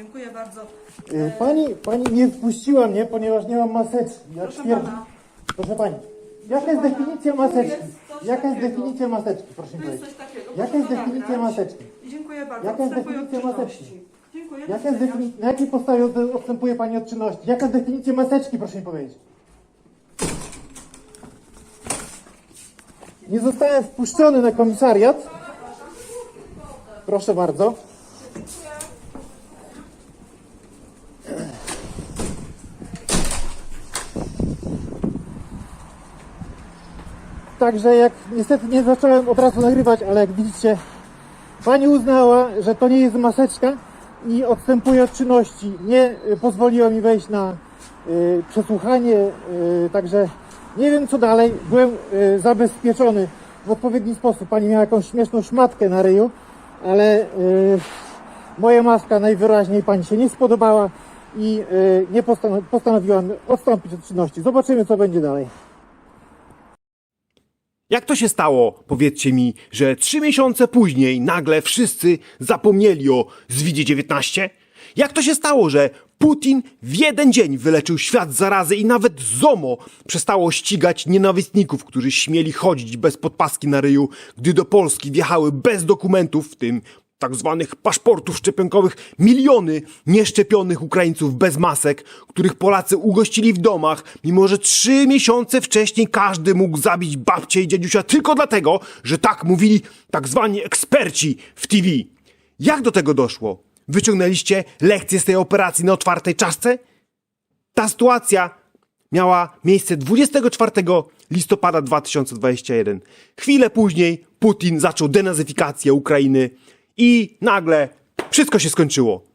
Dziękuję bardzo. Y, Pani, pani nie wpuściła mnie, ponieważ nie mam maseczki. Ja Proszę twierdzę. pana. Proszę pani. Jaka jest pana, definicja tu maseczki? jest coś Jaka jest takiego. definicja maseczki, proszę mi To jest powiedzieć? coś takiego. Jaka Proszę jest to definicja nagrać. maseczki? Dziękuję bardzo. Jaka jest Odstępuję definicja maseczki? Dziękuję. Jaka jest widzenia. defini- na jakiej podstawie od- odstępuje pani od czynności? Jaka jest definicja maseczki, proszę mi powiedzieć? Nie zostałem wpuszczony na komisariat. Proszę bardzo. Także jak niestety nie zacząłem od razu nagrywać, ale jak widzicie, pani uznała, że to nie jest maseczka i odstępuje od czynności. Nie y, pozwoliła mi wejść na y, przesłuchanie, y, także nie wiem co dalej. Byłem y, zabezpieczony w odpowiedni sposób. Pani miała jakąś śmieszną szmatkę na ryju, ale y, moja maska najwyraźniej pani się nie spodobała i y, nie postanowi- postanowiłam odstąpić od czynności. Zobaczymy co będzie dalej. Jak to się stało, powiedzcie mi, że trzy miesiące później nagle wszyscy zapomnieli o Zwidzie 19? Jak to się stało, że Putin w jeden dzień wyleczył świat zarazy i nawet ZOMO przestało ścigać nienawistników, którzy śmieli chodzić bez podpaski na ryju, gdy do Polski wjechały bez dokumentów, w tym tak zwanych paszportów szczepionkowych, miliony nieszczepionych Ukraińców bez masek, których Polacy ugościli w domach, mimo że trzy miesiące wcześniej każdy mógł zabić babcię i dziadusia tylko dlatego, że tak mówili tak zwani eksperci w TV. Jak do tego doszło? Wyciągnęliście lekcje z tej operacji na otwartej czaszce? Ta sytuacja miała miejsce 24 listopada 2021. Chwilę później Putin zaczął denazyfikację Ukrainy i nagle wszystko się skończyło.